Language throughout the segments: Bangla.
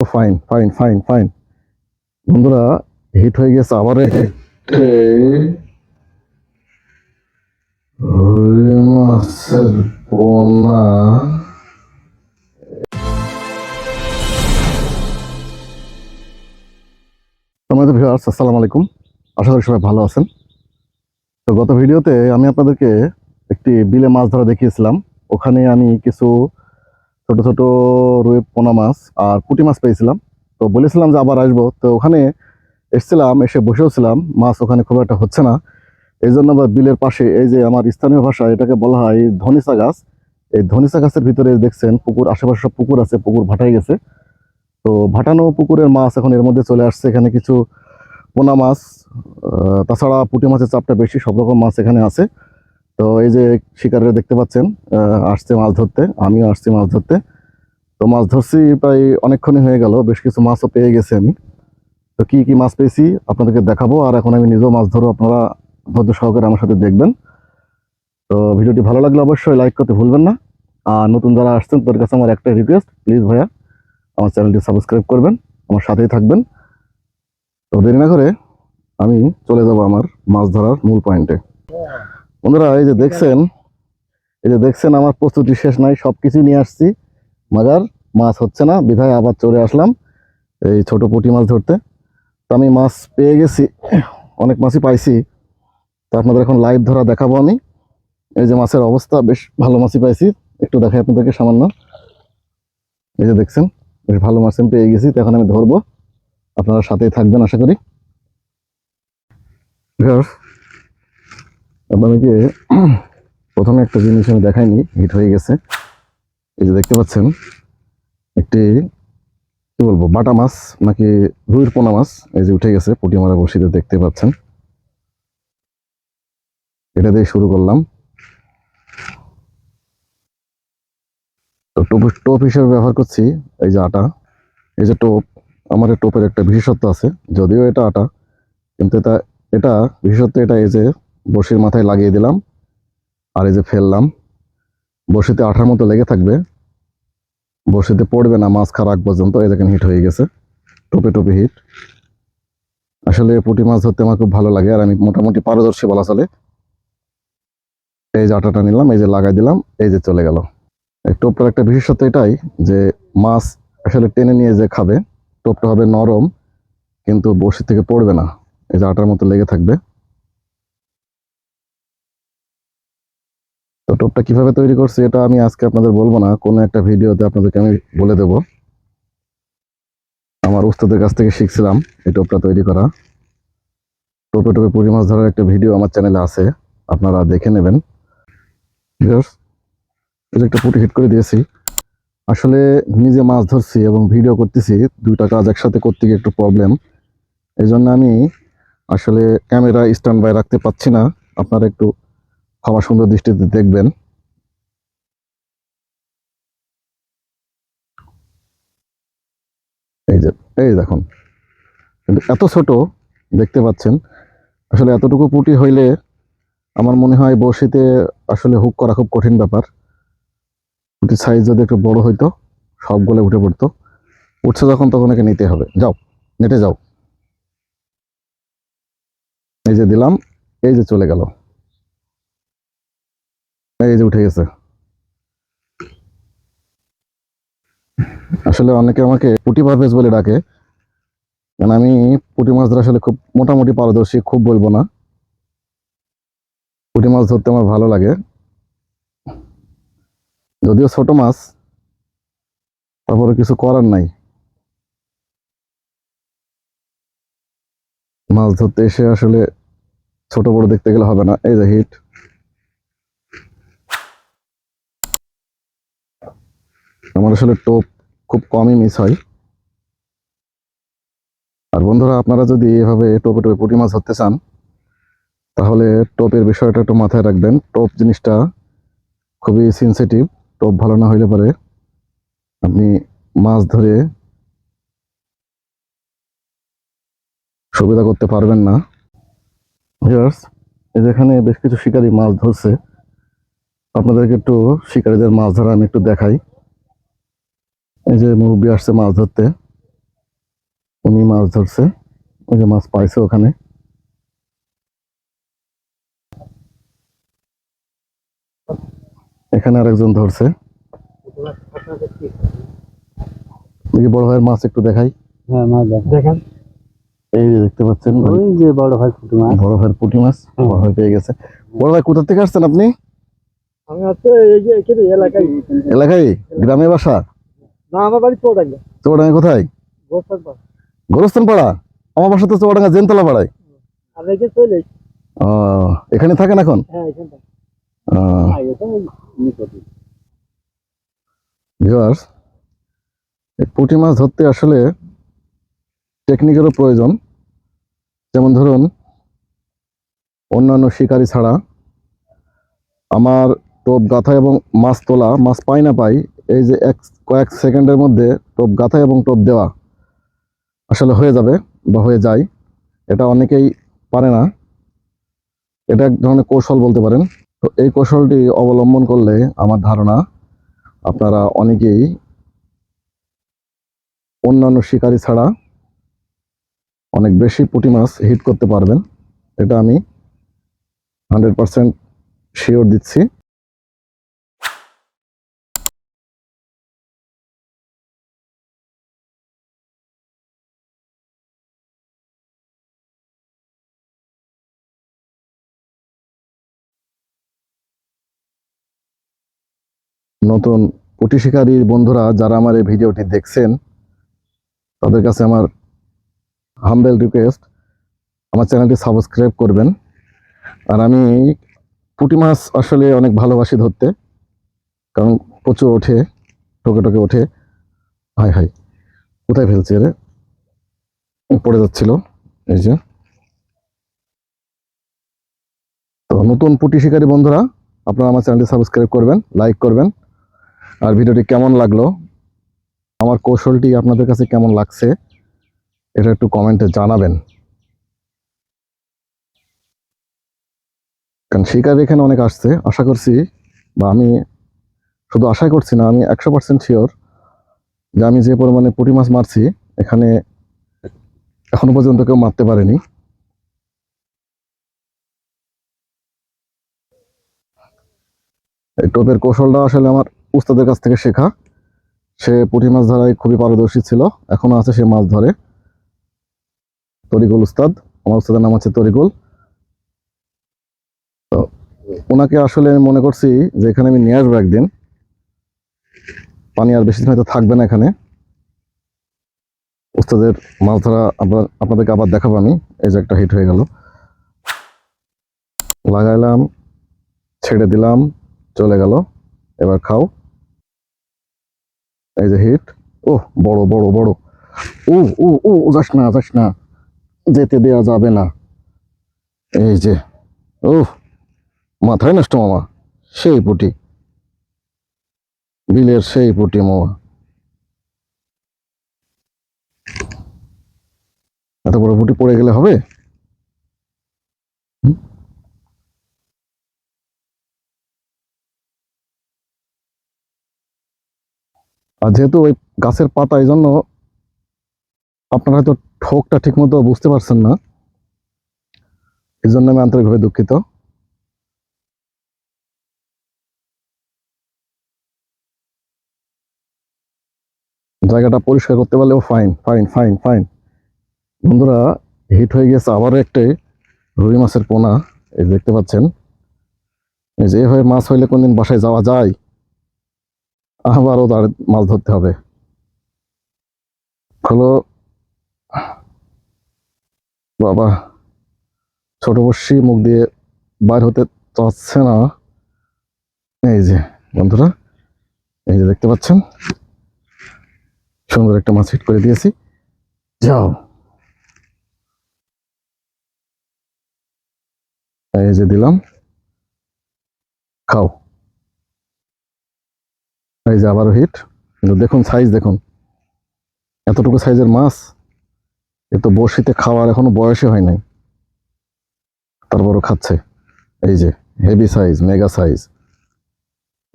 ফাইন ফাইন ফাইন ফাইন বন্ধুরা হিট হয়ে গেছে আবার আলাইকুম। আশা করি সবাই ভালো আছেন। তো গত ভিডিওতে আমি আপনাদেরকে একটি বিলে মাছ ধরা দেখিয়েছিলাম। ওখানে আমি কিছু ছোট ছোট রুই, পোনা মাছ আর পুঁটি মাছ পেয়েছিলাম। তো বলেছিলাম যে আবার আসব। তো ওখানে এসেছিলাম, এসে বসেও ছিলাম। মাছ ওখানে খুব একটা হচ্ছে না। এই জন্য আবার বিলের পাশে, এই যে আমার স্থানীয় ভাষা, এটাকে বলা হয় ধনিসা গাছ। এই ধনিসা গাছের ভিতরে দেখছেন, পুকুর, আশেপাশে সব পুকুর আছে, পুকুর ভাটাই গেছে। তো ভাটানো পুকুরের মাছ এখন এর মধ্যে চলে আসছে। এখানে কিছু পোনা মাছ তাছাড়া পুঁটি মাছের চাপটা বেশি, সব রকম মাছ এখানে আছে। তো এই যে শিকারে দেখতে পাচ্ছেন আসছে মাছ ধরতে, আমিও আসছি মাছ ধরতে। তো মাছ ধরছি প্রায় অনেকক্ষণই হয়ে গেল, বেশ কিছু মাছও পেয়ে গেছি আমি। তো কি কি মাছ পেয়েছি আপনাদেরকে দেখাবো, আর এখন আমি নিজেও মাছ ধরো আপনারা ধৈর্য সহকারে আমার সাথে দেখবেন। তো ভিডিওটি ভালো লাগলে অবশ্যই লাইক করতে ভুলবেন না। আর নতুন যারা আসছেন, তাদের কাছে আমার একটা রিকোয়েস্ট প্লিজ ভাইয়া, আমার চ্যানেলটি সাবস্ক্রাইব করবেন, আমার সাথেই থাকবেন। তো দেরি না করে আমি চলে যাব আমার মাছ ধরার মূল পয়েন্টে বন্ধুরা, এই যে দেখছেন, এই যে দেখছেন, আমার প্রস্তুতি শেষ নাই সব কিছুই নিয়ে আসছি। মাগার মাছ হচ্ছে না, বিধায় আবার চলে আসলাম এই ছোট পুঁটি মাছ ধরতে। তো আমি মাছ পেয়ে গেছি, অনেক মাছই পাইছি, তো আপনাদের এখন লাইভ ধরা দেখাবো আমি। এই যে মাছের অবস্থা, বেশ ভালো মাছই পাইছি, একটু দেখাই আপনাদেরকে সামান্য। এই যে দেখছেন, বেশ ভালো মাছ আমি পেয়ে গেছি, তো এখন আমি ধরবো। আপনারা সাথেই থাকবেন, আশা করি। আপনাদেরকে প্রথমে একটা জিনিস আমি দেখাইনি, হিট হয়ে গেছে। এই যে দেখতে পাচ্ছেন, একটি, কি বলব, বাটা মাছ নাকি রুইর পোনা মাছ, এই যে উঠে গেছে, পুঁটি মারা বসিতে দেখতে পাচ্ছেন। এটা দিয়ে শুরু করলাম। তো টোপ টোপ হিসেবে ব্যবহার করছি, এই যে আটা। এই যে টোপ, আমার টোপের একটা বিশেষত্ব আছে, যদিও এটা আটা, কিন্তু এটা এটা বিশেষত্ব এটা এই যে বসির মাথায় লাগিয়ে দিলাম, আর এই যে ফেললাম। বসিতে আঠার মতো লেগে থাকবে। বসিতে পড়বে না মাছ আগ পর্যন্ত, এই দেখেন হিট হয়ে গেছে। টোপে টোপে হিট। আসলে পুঁটি মাছ ধরতে আমার খুব ভালো লাগে, আর আমি মোটামুটি পারদর্শী বলা চলে। এই যে আটাটা নিলাম, এই যে লাগাই দিলাম, এই যে চলে গেল। টোপটার একটা বিশেষত্ব এটাই যে মাছ আসলে টেনে নিয়ে যে খাবে, টোপটা হবে নরম, কিন্তু বসি থেকে পড়বে না। এই যে আটার মতো লেগে থাকবে। তো টোপটা কীভাবে তৈরি করছি এটা আমি আজকে আপনাদের বলব না, কোনো একটা ভিডিওতে আপনাদেরকে আমি বলে দেব। আমার উস্তাদের কাছ থেকে শিখছিলাম এই টোপটা তৈরি করা। টোপে টোপে পুঁটি মাছ ধরার একটা ভিডিও আমার চ্যানেলে আছে, আপনারা দেখে নেবেন। একটা পুটি হিট করে দিয়েছি। আসলে নিজে মাছ ধরছি এবং ভিডিও করতেছি, দুইটা কাজ একসাথে করতে গিয়ে একটু প্রবলেম এই জন্য আমি আসলে ক্যামেরা স্ট্যান্ড বাই রাখতে পারছি না, আপনারা একটু ক্ষমা সুন্দর দৃষ্টিতে দেখবেন। এই যে, এই দেখুন। এত ছোট, দেখতে পাচ্ছেন। আসলে এতটুকু পুঁটি হইলে আমার মনে হয় বড়শিতে আসলে হুক করা খুব কঠিন ব্যাপার। পুঁটির সাইজ যদি একটু বড় হইতো সবগুলো উঠে পড়তো। উঠছে যখন তখন একে নিতে হবে। যাও, নেটে যাও। এই যে দিলাম, এই যে চলে গেল। এই যে উঠে গেছে। আসলে অনেকে আমাকে পুঁটি পারভেজ বলে ডাকে। কারণ আমি পুঁটি মাছ ধরা আসলে খুব মোটামুটি পারদর্শী, খুব বলব না। পুঁটি মাছ ধরতে আমার ভালো লাগে। যদিও ছোট মাছ তারপরে কিছু করার নাই। মাছ ধরতে এসে আসলে ছোট বড় দেখতে গেলে হবে না। এই যে হিট। আমার আসলে টোপ খুব কমই মিস হয়। আর বন্ধুরা, আপনারা যদি এভাবে টোপে টোপে পুঁটি মাছ ধরতে চান, তাহলে টোপের বিষয়টা একটু মাথায় রাখবেন। টোপ জিনিসটা খুবই সেন্সিটিভ টোপ ভালো না হইলে পারে আপনি মাছ ধরে সুবিধা করতে পারবেন না। যেখানে বেশ কিছু শিকারী মাছ ধরছে। আপনাদেরকে একটু শিকারীদের মাছ ধরা আমি একটু দেখাই। এই যে মুরব্বী আসছে মাছ ধরতে। উনি মাছ ধরছে। ওই যে মাছ পাইছে ওখানে। এখানে আরেকজন ধরছে। দেখি বড় ভাইয়ের মাছ একটু দেখাই। হ্যাঁ মাছ দেখেন। এই যে দেখতে পাচ্ছেন ওই যে বড় ভাই পুঁটি মাছ। বড় ভাইয়ের পুঁটি মাছ বড় ভাই পেয়ে গেছে। বড় ভাই কোথা থেকে আসছেন আপনি? আমি হচ্ছে এই যে এলাকায়। এলাকায়? গ্রামে বাসা? না আমার বাড়ি চৌডাঙ্গা চৌডাঙ্গা কোথায়? গোরস্থান পাড়া। আমার বাসা তো চৌডাঙ্গা জেনতলা পাড়ায়। এখানে ও, এখানে থাকেন এখন? হ্যাঁ পুঁটি মাছ ধরতে আসলে টেকনিকেরও প্রয়োজন। যেমন ধরুন অন্যান্য শিকারি ছাড়া আমার টোপ গাথা এবং মাছ তোলা মাছ পাই না পাই এই যে এক, কয়েক সেকেন্ডের মধ্যে টোপ গাথা এবং টোপ দেওয়া আসলে হয়ে যাবে বা হয়ে যায়। এটা অনেকেই পারে না। এটা এক ধরনের কৌশল বলতে পারেন। তো এই কৌশলটি অবলম্বন করলে আমার ধারণা আপনারা অনেকেই অন্যান্য শিকারি ছাড়া অনেক বেশি পুঁটি মাছ হিট করতে পারবেন। এটা আমি হান্ড্রেড পারসেন্ট শিওর দিচ্ছি। নতুন পুঁটি শিকারীর বন্ধুরা যারা আমার এই ভিডিওটি দেখছেন, তাদের কাছে আমার হাম্বেল রিকোয়েস্ট আমার চ্যানেলটি সাবস্ক্রাইব করবেন। আর আমি পুঁটি মাছ আসলে অনেক ভালোবাসি ধরতে, কারণ প্রচুর ওঠে টোকে টোকে ওঠে। হাই হাই কোথায় ফেলছে রে পড়ে যাচ্ছিল, এই যে। তো নতুন পুঁটি শিকারী বন্ধুরা, আপনারা আমার চ্যানেলটি সাবস্ক্রাইব করবেন লাইক করবেন। আর ভিডিওটি কেমন লাগল? আমার কৌশলটি আপনাদের কাছে কেমন লাগছে? এটা একটু কমেন্টে জানাবেন। কারণ শিকার এখানে অনেক আসছে, আশা করছি, বা আমি শুধু আশাই করছি না, আমি একশো পার্সেন্ট শিওর যে আমি যে পরিমাণে পুঁটি মাছ মারছি, এখানে এখনও পর্যন্ত কেউ মারতে পারেনি। টোপের কৌশলটা আসলে আমার উস্তাদের কাছ থেকে শেখা। সে পুঁটি মাছ ধরায় খুবই পারদর্শী ছিল, এখনও আছে সে মাছ ধরে। তরিকুল উস্তাদ, আমার উস্তাদের নাম হচ্ছে তরিকুল। তো ওনাকে আসলে আমি মনে করছি যে এখানে আমি নিয়ে আসব একদিন। পানি আর বেশি দিন হয়তো থাকবে না এখানে। উস্তাদের মাছ ধরা আপনার, আপনাদেরকে আবার দেখাবো আমি। এই যে একটা হিট হয়ে গেল। লাগাইলাম, ছেড়ে দিলাম, চলে গেল। এবার খাও। এই যে হিট ও বড় বড় বড়। ও ও ও যাস না যাস না। যেতে দেওয়া যাবে না। এই যে ও মাথায় নষ্ট মামা। সেই পুটি। বিলের সেই পুটি মামা। এত বড় পুটি পড়ে গেলে হবে? আর যেহেতু ওই গাছের পাতা এই জন্য আপনারা হয়তো ঠোকটা ঠিক মতো বুঝতে পারছেন না, এই জন্য আমি আন্তরিকভাবে দুঃখিত। জায়গাটা পরিষ্কার করতে পারলেও ফাইন ফাইন ফাইন ফাইন বন্ধুরা হিট হয়ে গেছে আবারও একটি রুই মাছের পোনা, এই দেখতে পাচ্ছেন। এই যে এভাবে মাছ হইলে কোনদিন বাসায় যাওয়া যায়? আবারও তার মাছ ধরতে হবে। হলো, বাবা, ছোট বর্ষি মুখ দিয়ে বাইর হতে চাচ্ছে না। এই যে, বন্ধুরা, এই যে দেখতে পাচ্ছেন? সুন্দর একটা মাছ হিট করে দিয়েছি। যাও। এই যে দিলাম। খাও। এই যে আবারও হিট কিন্তু দেখুন সাইজ দেখুন। এতটুকু সাইজের মাছ, এ তো বসিতে খাওয়ার এখনও বয়সে হয় নাই। তারপরও খাচ্ছে। এই যে হেভি সাইজ মেগা সাইজ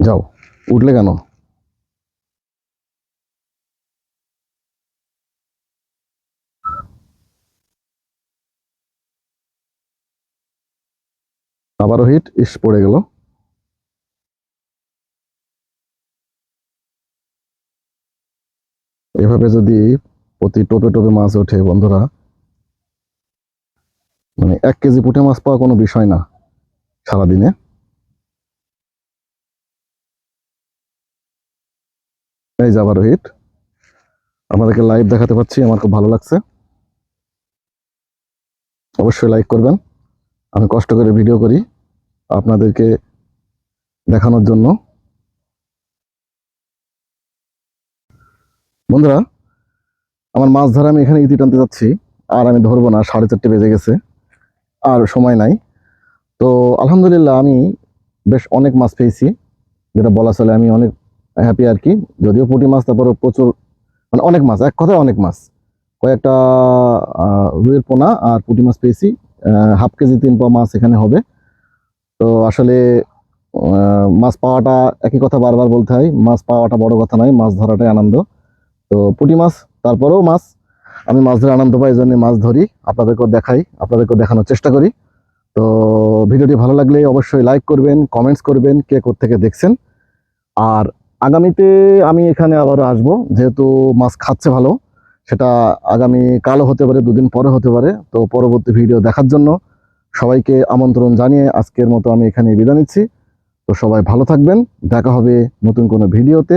যাও, উঠলে কেন? আবারও হিট ইস, পড়ে গেল। এভাবে যদি প্রতি টোপে টোপে মাছ ওঠে, বন্ধুরা মানে এক কেজি পুঁটি মাছ পাওয়া কোনো বিষয় না সারাদিনে। এই যে হিট আপনাদেরকে লাইভ দেখাতে পাচ্ছি, আমার খুব ভালো লাগছে। অবশ্যই লাইক করবেন। আমি কষ্ট করে ভিডিও করি আপনাদেরকে দেখানোর জন্য। বন্ধুরা আমার মাছ ধরা আমি এখানে ইতি টানতে যাচ্ছি আর আমি ধরবো না সাড়ে চারটে বেজে গেছে আর সময় নাই। তো আলহামদুলিল্লাহ আমি বেশ অনেক মাছ পেয়েছি যেটা বলা চলে আমি অনেক হ্যাপি আর কি। যদিও পুঁটি মাছ তারপরে প্রচুর মানে অনেক মাছ এক কথায় অনেক মাছ। কয়েকটা আহ, রুইয়ের পোনা আর পুঁটি মাছ পেয়েছি হাফ কেজি তিন পা মাছ এখানে হবে। তো আসলে মাছ পাওয়াটা একই কথা বারবার বলতে হয় মাছ পাওয়াটা বড় কথা নয় মাছ ধরাটাই আনন্দ। তো পুঁটি মাছ, তারপরেও মাছ। আমি মাছ ধরে আনন্দ পাই জন্য মাছ ধরি। আপনাদেরকেও দেখাই, আপনাদেরকেও দেখানোর চেষ্টা করি। তো ভিডিওটি ভালো লাগলে অবশ্যই লাইক করবেন কমেন্টস করবেন, কে থেকে দেখছেন। আর আগামীতে আমি এখানে আবারও আসব, যেহেতু মাছ খাচ্ছে ভালো, সেটা আগামী কালও হতে পারে, দুদিন পরে হতে পারে। তো পরবর্তী ভিডিও দেখার জন্য সবাইকে আমন্ত্রণ জানিয়ে আজকের মতো আমি এখানে বিদায় নিচ্ছি। তো সবাই ভালো থাকবেন, দেখা হবে নতুন কোনো ভিডিওতে।